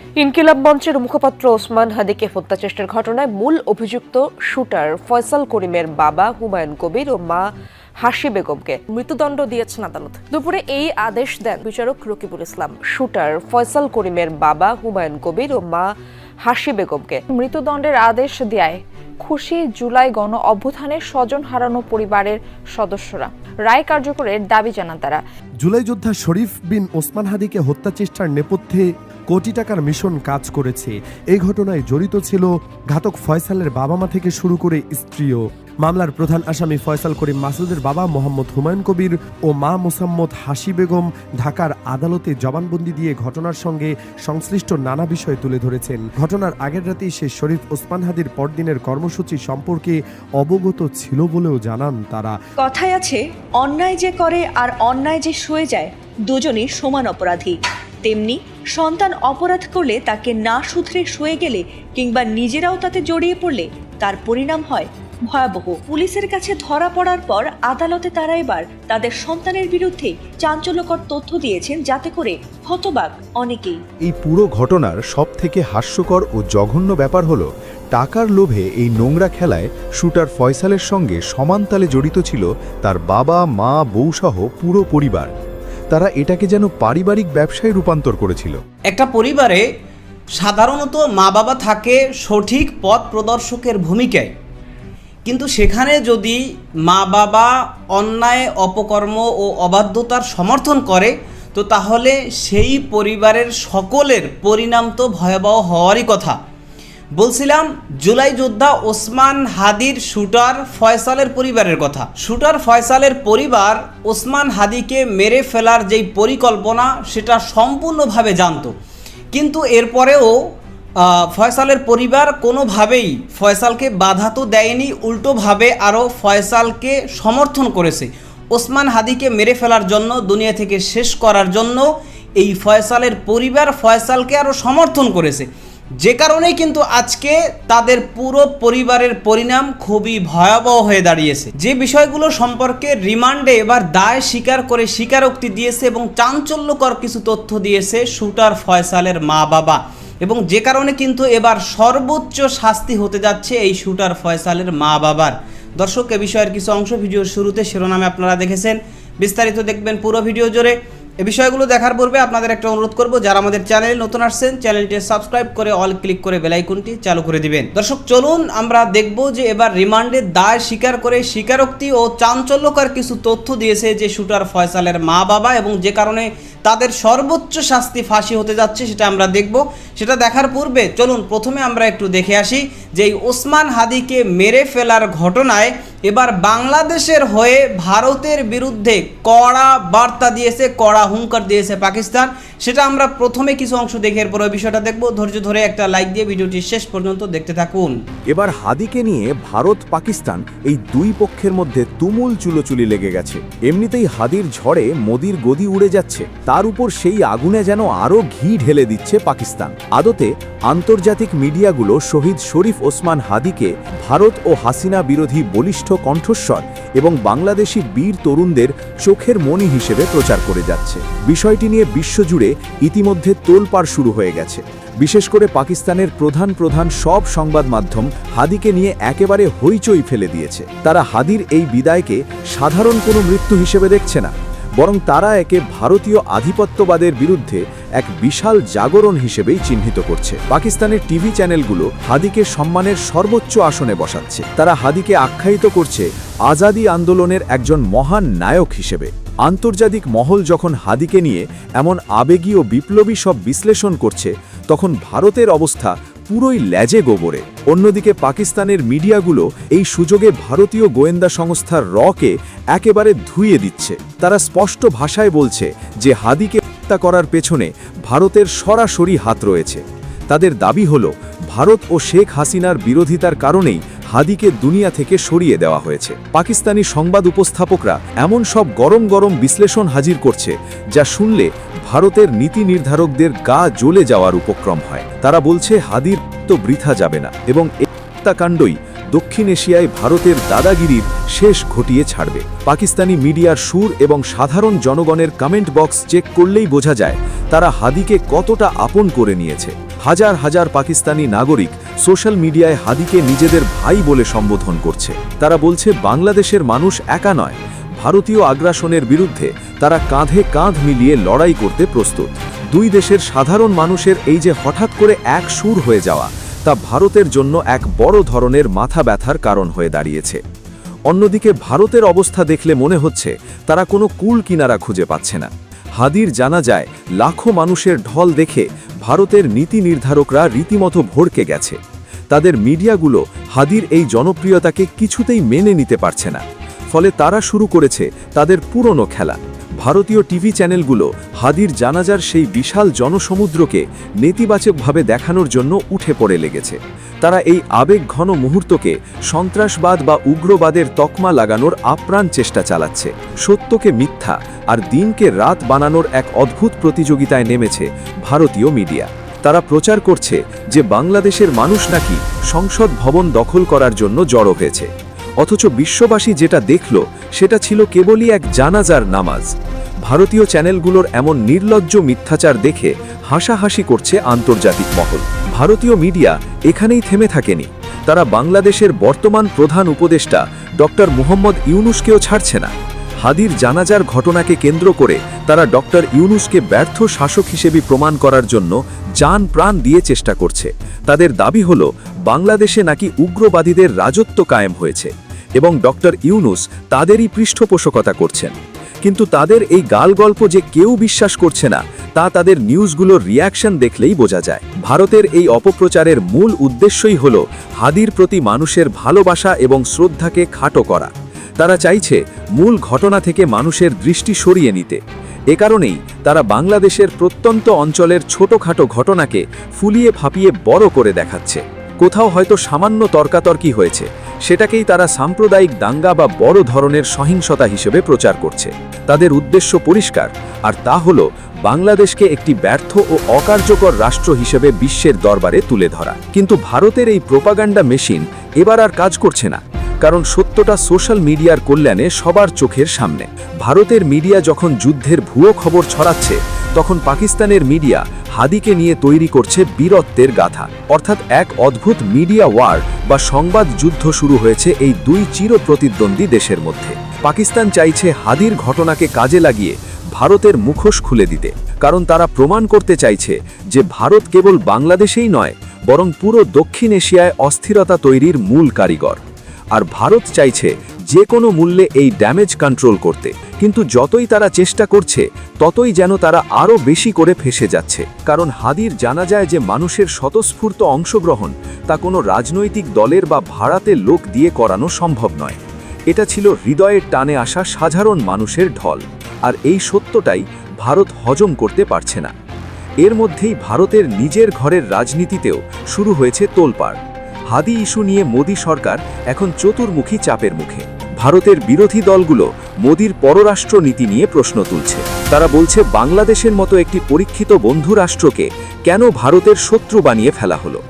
ইনকিলাব মঞ্চের মুখপাত্র ওসমান হাদিকে হত্যা চেষ্টার ঘটনায় মূল অভিযুক্ত শুটার ফয়সাল করিমের বাবা হুমায়ুন কবির ও মা হাসি বেগমকে মৃত্যুদণ্ড দিয়েছেন আদালত। দুপুরে এই আদেশ দেন বিচারক রকিবুল ইসলাম। শুটার ফয়সাল করিমের বাবা হুমায়ুন কবির ও মা হাসি বেগমকে মৃত্যুদণ্ডের আদেশ দেয় খুশি জুলাই গণ অভ্যুত্থানের স্বজন হারানো পরিবারের সদস্যরা। রায় কার্যকরের দাবি জানান তারা। জুলাই যোদ্ধা শরীফ বিন ওসমান হাদিকে হত্যা চেষ্টার নেপথ্যে কোটি টাকার মিশন কাজ করেছে। এই ঘটনায় জড়িত ছিল ঘাতক ফয়সালের বাবা মা থেকে শুরু করে স্ত্রীও। মামলার প্রধান আসামি ফয়সাল করিম মাসুদের বাবা মোহাম্মদ হুমায়ুন কবির ও মা মোসাম্মদ হাসি বেগম ঢাকার আদালতে জবানবন্দি দিয়ে ঘটনার সঙ্গে সংশ্লিষ্ট নানা বিষয় তুলে ধরেছেন। ঘটনার আগের রাতেই সে শরীফ ওসমান হাদির পরদিনের কর্মসূচি সম্পর্কে অবগত ছিল বলেও জানান তারা। কথায় আছে, অন্যায় যে করে আর অন্যায় যে সয়ে যায়, দুজনই সমান অপরাধী। তেমনি সন্তান অপরাধ করলে তাকে না শুধরে শুয়ে গেলে কিংবা নিজেরাও তাতে জড়িয়ে পড়লে তার পরিণাম হয় ভয়াবহ। পুলিশের কাছে ধরা পড়ার পর আদালতে তারা এবার তাদের সন্তানের বিরুদ্ধে চাঞ্চল্যকর তথ্য দিয়েছেন যাতে করে হতবাক অনেকেই। এই পুরো ঘটনার সব থেকে হাস্যকর ও জঘন্য ব্যাপার হলো, টাকার লোভে এই নোংরা খেলায় শুটার ফয়সালের সঙ্গে সমানতালে জড়িত ছিল তার বাবা, মা বউসহ পুরো পরিবার। তারা এটাকে যেন পারিবারিক ব্যবসায় রূপান্তর করেছিল। একটা পরিবারে সাধারণত মা বাবা থাকে সঠিক পথ প্রদর্শকের ভূমিকায়। কিন্তু সেখানে যদি মা বাবা অন্যায়, অপকর্ম ও অবাধ্যতার সমর্থন করে, তো তাহলে সেই পরিবারের সকলের পরিণাম তো ভয়াবহ হওয়ারই কথা। বলছিলাম, জুলাই যোদ্ধা ওসমান হাদির শুটার ফয়সালের পরিবারের কথা। শুটার ফয়সালের পরিবার ওসমান হাদিকে মেরে ফেলার যেই পরিকল্পনা, সেটা সম্পূর্ণভাবে জানতো। কিন্তু এরপরেও ফয়সালের পরিবার কোনোভাবেই ফয়সালকে বাধা তো দেয়নি, উল্টোভাবে আরও ফয়সালকে সমর্থন করেছে। ওসমান হাদিকে মেরে ফেলার জন্য, দুনিয়া থেকে শেষ করার জন্য এই ফয়সালের পরিবার ফয়সালকে আরও সমর্থন করেছে। যে কারণেই কিন্তু আজকে তাদের পুরো পরিবারের পরিণাম খুবই ভয়াবহ হয়ে দাঁড়িয়েছে। যে বিষয়গুলো সম্পর্কে রিমান্ডে এবার দায় স্বীকার করে স্বীকারোক্তি দিয়েছে এবং চাঞ্চল্যকর কিছু তথ্য দিয়েছে শুটার ফয়সালের মা বাবা এবং যে কারণে কিন্তু এবার সর্বোচ্চ শাস্তি হতে যাচ্ছে এই শুটার ফয়সালের মা বাবার দর্শক, এ বিষয়ের কিছু অংশ ভিডিওর শুরুতে শিরোনামে আপনারা দেখেছেন। বিস্তারিত দেখবেন পুরো ভিডিও জুড়ে। এই বিষয়গুলো দেখার পূর্বে আপনাদের একটা অনুরোধ করব, যারা আমাদের চ্যানেলে নতুন আসছেন, চ্যানেলটি সাবস্ক্রাইব করে অল ক্লিক করে বেলাইকনটি চালু করে দিবেন। দর্শক, চলুন আমরা দেখব যে এবার রিমান্ডের দায় স্বীকার করে স্বীকারোক্তি ও চাঞ্চল্যকর কিছু তথ্য দিয়েছে যে শুটার ফয়সালের মা বাবা এবং যে কারণে তাদের সর্বোচ্চ শাস্তি ফাঁসি হতে যাচ্ছে সেটা আমরা দেখব। সেটা দেখার পূর্বে চলুন প্রথমে আমরা একটু দেখে আসি যে ওসমান হাদিকে মেরে ফেলার ঘটনায় এবার বাংলাদেশের হয়ে ভারতের বিরুদ্ধে কড়া বার্তা দিয়েছে, কড়া হুঙ্কার দিয়েছে পাকিস্তান। সেটা আমরা প্রথমে কিছু অংশ দেখে এরপর ওই বিষয়টা দেখব। ধৈর্য ধরে একটা লাইক দিয়ে ভিডিওটি শেষ পর্যন্ত দেখতে থাকুন। এবার হাদিকে নিয়ে ভারত পাকিস্তান এই দুই পক্ষের মধ্যে তুমুল চুলোচুলি লেগে গেছে। এমনিতেই হাদির ঝড়ে মোদির গদি উড়ে যাচ্ছে। তার উপর সেই আগুনে যেন আরও ঘি ঢেলে দিচ্ছে পাকিস্তান। আদতে আন্তর্জাতিক মিডিয়াগুলো শহীদ শরীফ ওসমান হাদিকে ভারত ও হাসিনা বিরোধী বলিষ্ঠ কণ্ঠস্বর এবং বাংলাদেশি বীর তরুণদের চোখের মণি হিসেবে প্রচার করে যাচ্ছে। বিষয়টি নিয়ে বিশ্বজুড়ে ইতিমধ্যে তোলপাড় শুরু হয়ে গেছে। বিশেষ করে পাকিস্তানের প্রধান প্রধান সব সংবাদ মাধ্যম হাদিকে নিয়ে একেবারে হইচই ফেলে দিয়েছে। তারা হাদির এই বিদায়কে সাধারণ কোনো মৃত্যু হিসেবে দেখছে না। বরং তারা একে ভারতীয় আধিপত্যবাদের বিরুদ্ধে এক বিশাল জাগরণ হিসেবেই চিহ্নিত করছে। পাকিস্তানের টিভি চ্যানেলগুলো হাদিকে সম্মানের সর্বোচ্চ আসনে বসাচ্ছে। তারা হাদিকে আখ্যায়িত করছে আজাদি আন্দোলনের একজন মহান নায়ক হিসেবে। আন্তর্জাতিক মহল যখন হাদিকে নিয়ে এমন আবেগী ও বিপ্লবী সব বিশ্লেষণ করছে, তখন ভারতের অবস্থা পুরোই ল্যাজে গোবরে। অন্যদিকে পাকিস্তানের মিডিয়াগুলো এই সুযোগে ভারতীয় গোয়েন্দা সংস্থার রকে একেবারে ধুইয়ে দিচ্ছে। তারা স্পষ্ট ভাষায় বলছে যে হাদিকে হত্যা করার পেছনে ভারতের সরাসরি হাত রয়েছে। তাদের দাবি হল, ভারত ও শেখ হাসিনার বিরোধিতার কারণেই হাদিকে দুনিয়া থেকে সরিয়ে দেওয়া হয়েছে। পাকিস্তানি সংবাদ উপস্থাপকরা এমন সব গরম গরম বিশ্লেষণ হাজির করছে, যা শুনলে ভারতের নীতি নির্ধারকদের গা জ্বলে যাওয়ার উপক্রম হয়। তারা বলছে, হাদির তো বৃথা যাবে না এবং হত্যাকাণ্ডই দক্ষিণ এশিয়ায় ভারতের দাদাগিরির শেষ ঘটিয়ে ছাড়বে। পাকিস্তানি মিডিয়ার সুর এবং সাধারণ জনগণের কমেন্ট বক্স চেক করলেই বোঝা যায়, তারা হাদিকে কতটা আপন করে নিয়েছে। হাজার হাজার পাকিস্তানি নাগরিক সোশ্যাল মিডিয়ায় হাদিকে নিজেদের ভাই বলে সম্বোধন করছে। তারা বলছে, বাংলাদেশের মানুষ একা নয়। ভারতীয় আগ্রাসনের বিরুদ্ধে তারা কাঁধে কাঁধ মিলিয়ে লড়াই করতে প্রস্তুত। দুই দেশের সাধারণ মানুষের এই যে হঠাৎ করে এক সুর হয়ে যাওয়া, তা ভারতের জন্য এক বড় ধরনের মাথা ব্যথার কারণ হয়ে দাঁড়িয়েছে। অন্যদিকে ভারতের অবস্থা দেখলে মনে হচ্ছে, তারা কোনো কুল কিনারা খুঁজে পাচ্ছে না। হাদির জানা যায় লাখো মানুষের ঢল দেখে ভারতের নীতি নির্ধারকরা রীতিমতো ভড়কে গেছে। তাদের মিডিয়াগুলো হাদির এই জনপ্রিয়তাকে কিছুতেই মেনে নিতে পারছে না। ফলে তারা শুরু করেছে তাদের পুরনো খেলা। ভারতীয় টিভি চ্যানেলগুলো হাদির জানাজার সেই বিশাল জনসমুদ্রকে নেতিবাচকভাবে দেখানোর জন্য উঠে পড়ে লেগেছে। তারা এই আবেগ ঘন মুহূর্তকে সন্ত্রাসবাদ বা উগ্রবাদের তকমা লাগানোর আপ্রাণ চেষ্টা চালাচ্ছে। সত্যকে মিথ্যা আর দিনকে রাত বানানোর এক অদ্ভুত প্রতিযোগিতায় নেমেছে ভারতীয় মিডিয়া। তারা প্রচার করছে যে বাংলাদেশের মানুষ নাকি সংসদ ভবন দখল করার জন্য জড়ো হয়েছে। অথচ বিশ্ববাসী যেটা দেখল, সেটা ছিল কেবলই এক জানাজার নামাজ। ভারতীয় চ্যানেলগুলোর এমন নির্লজ্জ মিথ্যাচার দেখে হাসাহাসি করছে আন্তর্জাতিক মহল। ভারতীয় মিডিয়া এখানেই থেমে থাকেনি। তারা বাংলাদেশের বর্তমান প্রধান উপদেষ্টা ডক্টর মুহম্মদ ইউনুসকেও ছাড়ছে না। হাদির জানাজার ঘটনাকে কেন্দ্র করে তারা ডক্টর ইউনুসকে ব্যর্থ শাসক হিসেবে প্রমাণ করার জন্য যান প্রাণ দিয়ে চেষ্টা করছে। তাদের দাবি হল, বাংলাদেশে নাকি উগ্রবাদীদের রাজত্ব কায়েম হয়েছে। এবং ডক্টর ইউনুস তাদেরই পৃষ্ঠপোষকতা করছেন। কিন্তু তাদের এই গাল গল্প যে কেউ বিশ্বাস করছে না, তা তাদের নিউজগুলোর রিয়াকশন দেখলেই বোঝা যায়। ভারতের এই অপপ্রচারের মূল উদ্দেশ্যই হল হাদির প্রতি মানুষের ভালোবাসা এবং শ্রদ্ধাকে খাটো করা। তারা চাইছে মূল ঘটনা থেকে মানুষের দৃষ্টি সরিয়ে নিতে। এ কারণেই তারা বাংলাদেশের প্রত্যন্ত অঞ্চলের ছোটখাটো ঘটনাকে ফুলিয়ে ফাঁপিয়ে বড় করে দেখাচ্ছে। কোথাও হয়তো সামান্য তর্কাতর্কি হয়েছে সেটাকেই তারা সাম্প্রদায়িক দাঙ্গা বা বড় ধরনের সহিংসতা হিসেবে প্রচার করছে। তাদের উদ্দেশ্য পরিষ্কার, আর তা হল বাংলাদেশকে একটি ব্যর্থ ও অকার্যকর রাষ্ট্র হিসেবে বিশ্বের দরবারে তুলে ধরা। কিন্তু ভারতের এই প্রোপাগান্ডা মেশিন এবার আর কাজ করছে না, কারণ সত্যটা সোশ্যাল মিডিয়ার কল্যাণে সবার চোখের সামনে। ভারতের মিডিয়া যখন যুদ্ধের ভুয়ো খবর ছড়াচ্ছে তখন পাকিস্তানের মিডিয়া হাদিকে নিয়ে তৈরি করছে বীরত্বের গাথা। অর্থাৎ এক অদ্ভুত মিডিয়া ওয়ার বা সংবাদ যুদ্ধ শুরু হয়েছে এই দুই চির প্রতিদ্বন্দ্বী দেশের মধ্যে। পাকিস্তান চাইছে হাদির ঘটনাকে কাজে লাগিয়ে ভারতের মুখোশ খুলে দিতে। কারণ তারা প্রমাণ করতে চাইছে যে ভারত কেবল বাংলাদেশেই নয়, বরং পুরো দক্ষিণ এশিয়ায় অস্থিরতা তৈরির মূল কারিগর। আর ভারত চাইছে যে কোনো মূল্যে এই ড্যামেজ কন্ট্রোল করতে। কিন্তু যতই তারা চেষ্টা করছে, ততই যেন তারা আরও বেশি করে ফেসে যাচ্ছে। কারণ হাদির জানা যায় যে মানুষের স্বতঃস্ফূর্ত অংশগ্রহণ তা কোনো রাজনৈতিক দলের বা ভাড়াতে লোক দিয়ে করানো সম্ভব নয়। এটা ছিল হৃদয়ের টানে আসা সাধারণ মানুষের ঢল। আর এই সত্যটাই ভারত হজম করতে পারছে না। এর মধ্যেই ভারতের নিজের ঘরের রাজনীতিতেও শুরু হয়েছে তোলপাড়। হাদি ইস্যু নিয়ে মোদী সরকার এখন চতুর্মুখী চাপের মুখে। ভারতের বিরোধী দলগুলো মোদীর পররাষ্ট্র নীতি নিয়ে প্রশ্ন তুলছে। তারা বলছে, বাংলাদেশের মতো একটি পরীক্ষিত বন্ধু রাষ্ট্রকে কেন ভারতের শত্রু বানিয়ে ফেলা হলো?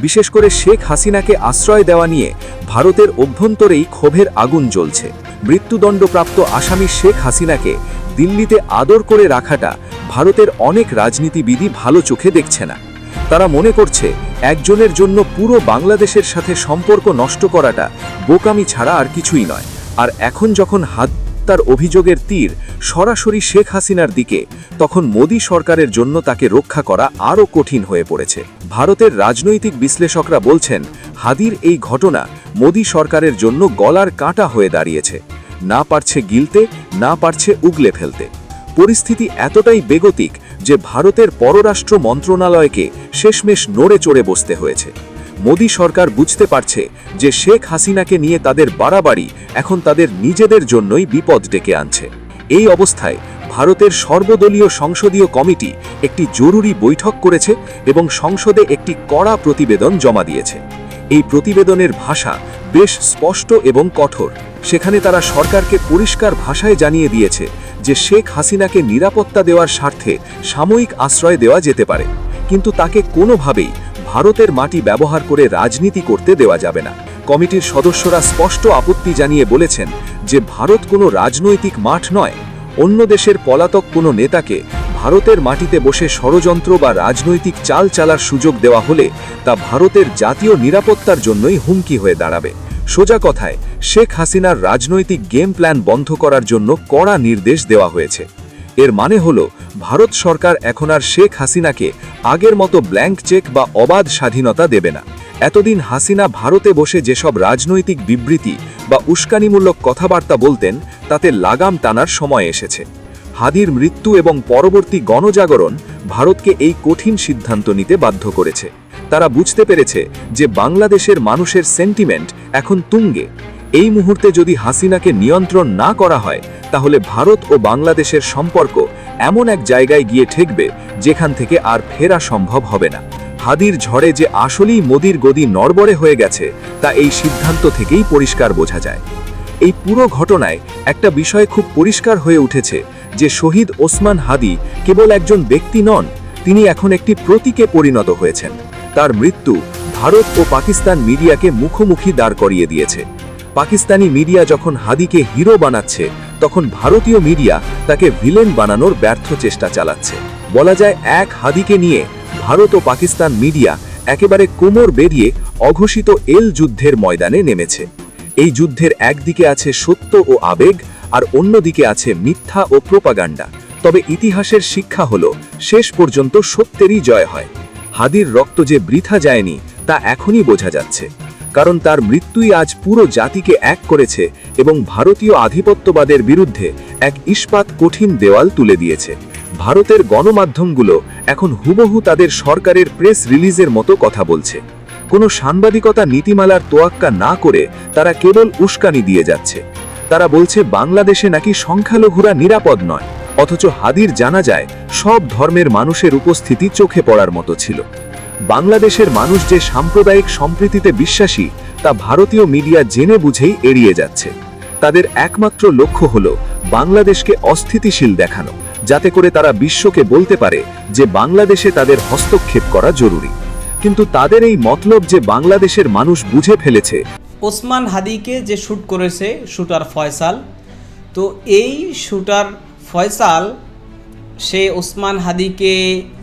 বিশেষ করে শেখ হাসিনাকে আশ্রয় দেওয়া নিয়ে ভারতের অভ্যন্তরেই ক্ষোভের আগুন জ্বলছে। মৃত্যুদণ্ডপ্রাপ্ত আসামি শেখ হাসিনাকে দিল্লিতে আদর করে রাখাটা ভারতের অনেক রাজনীতিবিদই ভালো চোখে দেখছে না। তারা মনে করছে, একজনের জন্য পুরো বাংলাদেশের সাথে সম্পর্ক নষ্ট করাটা বোকামি ছাড়া আর কিছুই নয়। আর এখন যখন হাত্যার অভিযোগের তীর সরাসরি শেখ হাসিনার দিকে, তখন মোদী সরকারের জন্য তাকে রক্ষা করা আরও কঠিন হয়ে পড়েছে। ভারতের রাজনৈতিক বিশ্লেষকরা বলছেন, হাদির এই ঘটনা মোদী সরকারের জন্য গলার কাঁটা হয়ে দাঁড়িয়েছে। না পারছে গিলতে, না পারছে উগলে ফেলতে। পরিস্থিতি এতটাই বেগতিক যে ভারতের পররাষ্ট্র মন্ত্রণালয়কে শেষমেশ নড়ে চড়ে বসতে হয়েছে। মোদী সরকার বুঝতে পারছে যে শেখ হাসিনাকে নিয়ে তাদের বাড়াবাড়ি এখন তাদের নিজেদের জন্যই বিপদ ডেকে আনছে। এই অবস্থায় ভারতের সর্বদলীয় সংসদীয় কমিটি একটি জরুরি বৈঠক করেছে এবং সংসদে একটি কড়া প্রতিবেদন জমা দিয়েছে। এই প্রতিবেদনের ভাষা বেশ স্পষ্ট এবং কঠোর। সেখানে তারা সরকারকে পরিষ্কার ভাষায় জানিয়ে দিয়েছে যে শেখ হাসিনাকে নিরাপত্তা দেওয়ার স্বার্থে সাময়িক আশ্রয় দেওয়া যেতে পারে। কিন্তু তাকে কোনোভাবেই ভারতের মাটি ব্যবহার করে রাজনীতি করতে দেওয়া যাবে না। কমিটির সদস্যরা স্পষ্ট আপত্তি জানিয়ে বলেছেন যে ভারত কোনো রাজনৈতিক মাঠ নয়। অন্য দেশের পলাতক কোনো নেতাকে ভারতের মাটিতে বসে ষড়যন্ত্র বা রাজনৈতিক চাল চালার সুযোগ দেওয়া হলে তা ভারতের জাতীয় নিরাপত্তার জন্যই হুমকি হয়ে দাঁড়াবে। সোজা কথায়, শেখ হাসিনার রাজনৈতিক গেম প্ল্যান বন্ধ করার জন্য কড়া নির্দেশ দেওয়া হয়েছে। এর মানে হল, ভারত সরকার এখন আর শেখ হাসিনাকে আগের মতো ব্ল্যাঙ্ক চেক বা অবাধ স্বাধীনতা দেবে না। এতদিন হাসিনা ভারতে বসে যেসব রাজনৈতিক বিবৃতি বা উস্কানিমূলক কথাবার্তা বলতেন, তাতে লাগাম টানার সময় এসেছে। হাদির মৃত্যু এবং পরবর্তী গণজাগরণ ভারতকে এই কঠিন সিদ্ধান্ত নিতে বাধ্য করেছে। তারা বুঝতে পেরেছে যে বাংলাদেশের মানুষের সেন্টিমেন্ট এখন তুঙ্গে। এই মুহূর্তে যদি হাসিনাকে নিয়ন্ত্রণ না করা হয়, তাহলে ভারত ও বাংলাদেশের সম্পর্ক এমন এক জায়গায় গিয়ে ঠেকবে যেখান থেকে আর ফেরা সম্ভব হবে না। হাদির ঝড়ে যে আসলেই মোদির গদি নড়বড়ে হয়ে গেছে, তা এই সিদ্ধান্ত থেকেই পরিষ্কার বোঝা যায়। এই পুরো ঘটনায় একটা বিষয় খুব পরিষ্কার হয়ে উঠেছে যে শহীদ ওসমান হাদি কেবল একজন ব্যক্তি নন, তিনি এখন একটি প্রতীকে পরিণত হয়েছেন। তার মৃত্যু ভারত ও পাকিস্তান মিডিয়াকে মুখোমুখি দাঁড় করিয়ে দিয়েছে। পাকিস্তানি মিডিয়া যখন হাদিকে হিরো বানাচ্ছে, তখন ভারতীয় মিডিয়া তাকে ভিলেন বানানোর ব্যর্থ চেষ্টা চালাচ্ছে। বলা যায়, এক হাদিকে নিয়ে ভারত ও পাকিস্তান মিডিয়া একেবারে কোমর বেরিয়ে অঘোষিত এল যুদ্ধের ময়দানে নেমেছে। এই যুদ্ধের একদিকে আছে সত্য ও আবেগ, আর অন্যদিকে আছে মিথ্যা ও প্রোপাগান্ডা। তবে ইতিহাসের শিক্ষা হলো, শেষ পর্যন্ত সত্যেরই জয় হয়। হাদির রক্ত যে বৃথা যায়নি, তা এখনই বোঝা যাচ্ছে। কারণ তার মৃত্যুই আজ পুরো জাতিকে এক করেছে এবং ভারতীয় আধিপত্যবাদের বিরুদ্ধে এক ইস্পাত কঠিন দেওয়াল তুলে দিয়েছে। ভারতের গণমাধ্যমগুলো এখন হুবহু তাদের সরকারের প্রেস রিলিজের মতো কথা বলছে। কোনো সাংবাদিকতা নীতিমালার তোয়াক্কা না করে তারা কেবল উস্কানি দিয়ে যাচ্ছে। তারা বলছে, বাংলাদেশে নাকি সংখ্যালঘুরা নিরাপদ নয়। অথচ হাদির জানা যায়, সব ধর্মের মানুষের উপস্থিতি চোখে পড়ার মতো ছিল। বাংলাদেশের মানুষ যে সাম্প্রদায়িক সম্প্রীতিতে বিশ্বাসী, তা ভারতীয় মিডিয়া জেনে বুঝেই এড়িয়ে যাচ্ছে। তাদের একমাত্র লক্ষ্য হল বাংলাদেশকে অস্থিতিশীল দেখানো, যাতে করে তারা বিশ্বকে বলতে পারে যে বাংলাদেশে তাদের হস্তক্ষেপ করা জরুরি। কিন্তু তাদের এই মতলব যে বাংলাদেশের মানুষ বুঝে ফেলেছে, ওসমান হাদিকে যে শ্যুট করেছে, শুটার ফয়সাল, তো এই শুটার ফয়সাল, সে ওসমান হাদিকে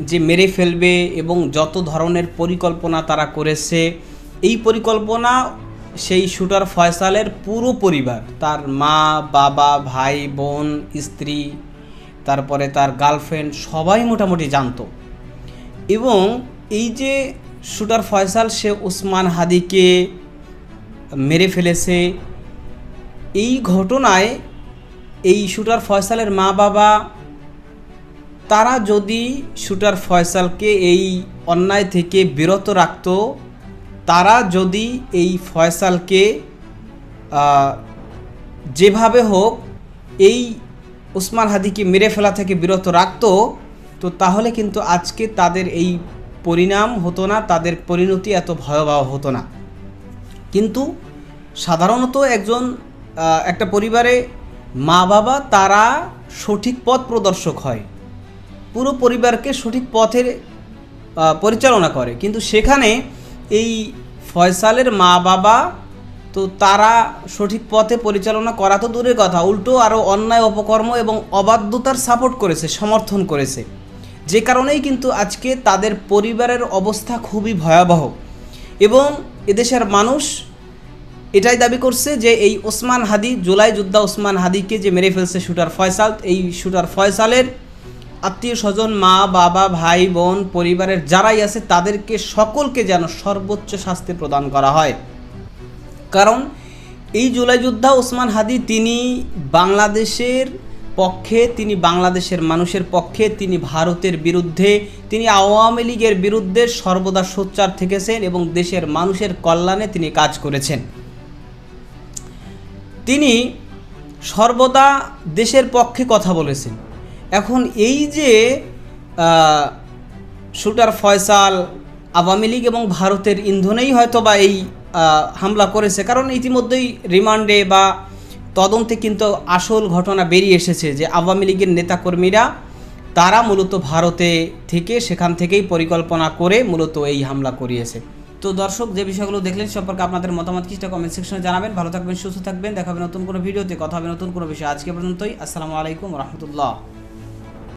যে মেরে ফেলবে এবং যত ধরনের পরিকল্পনা তারা করেছে, এই পরিকল্পনা সেই শুটার ফয়সালের পুরো পরিবার, তার মা, বাবা, ভাই, বোন, স্ত্রী, তারপরে তার গার্লফ্রেন্ড সবাই মোটামুটি জানতো। এবং এই যে শুটার ফয়সাল, সে ওসমান হাদিকে মেরে ফেলেছে, এই ঘটনায় এই শুটার ফয়সালের মা বাবা, তারা যদি শুটার ফয়সালকে এই অন্যায় থেকে বিরত রাখত, তারা যদি এই ফয়সালকে যেভাবে হোক এই উসমান হাদিকে মেরে ফেলা থেকে বিরত রাখতো, তো তাহলে কিন্তু আজকে তাদের এই পরিণাম হতো না, তাদের পরিণতি এত ভয়াবহ হতো না। কিন্তু সাধারণত একজন একটা পরিবারে মা বাবা তারা সঠিক পথ প্রদর্শক হয়। পুরো পরিবারকে সঠিক পথের পরিচালনা করে। কিন্তু সেখানে এই ফয়সালের মা বাবা তো তারা সঠিক পথে পরিচালনা করা তো দূরের কথা। উল্টো আরও অন্যায়, অপকর্ম এবং অবাধ্যতার সাপোর্ট করেছে, সমর্থন করেছে। যে কারণেই কিন্তু আজকে তাদের পরিবারের অবস্থা খুবই ভয়াবহ। এবং এদেশের মানুষ এটাই দাবি করছে যে এই ওসমান হাদি, জুলাই যোদ্ধা ওসমান হাদিকে যে মেরে ফেলছে শুটার ফয়সাল, এই শুটার ফয়সালের আত্মীয় স্বজন, মা, বাবা, ভাই, বোন, পরিবারের যারাই আছে, তাদেরকে সকলকে যেন সর্বোচ্চ শাস্তি প্রদান করা হয়। কারণ এই জুলাই যোদ্ধা ওসমান হাদি তিনি বাংলাদেশের পক্ষে, তিনি বাংলাদেশের মানুষের পক্ষে, তিনি ভারতের বিরুদ্ধে, তিনি আওয়ামী লীগের বিরুদ্ধে সর্বদা সোচ্চার থেকেছেন এবং দেশের মানুষের কল্যাণে তিনি কাজ করেছেন। তিনি সর্বদা দেশের পক্ষে কথা বলেছেন। এখন এই যে শুটার ফয়সাল, আওয়ামী লীগ এবং ভারতের ইন্ধনেই হয়তো বা এই হামলা করেছে। কারণ ইতিমধ্যেই রিমান্ডে বা তদন্তে কিন্তু আসল ঘটনা বেরিয়ে এসেছে যে, আওয়ামী লীগের নেতাকর্মীরা, তারা মূলত ভারতে থেকে, সেখান থেকেই পরিকল্পনা করে মূলত এই হামলা করিয়েছে। তো দর্শক, যে বিষয়গুলো দেখলেন সম্পর্কে আপনাদের মতামত কিছুটা কমেন্ট সেকশনে জানাবেন। ভালো থাকবেন, সুস্থ থাকবেন। দেখাবেন নতুন কোনো ভিডিওতে কথা হবে নতুন কোনো বিষয়। আজকে পর্যন্তই। আসসালামু আলাইকুম রহমতুল্লাহ।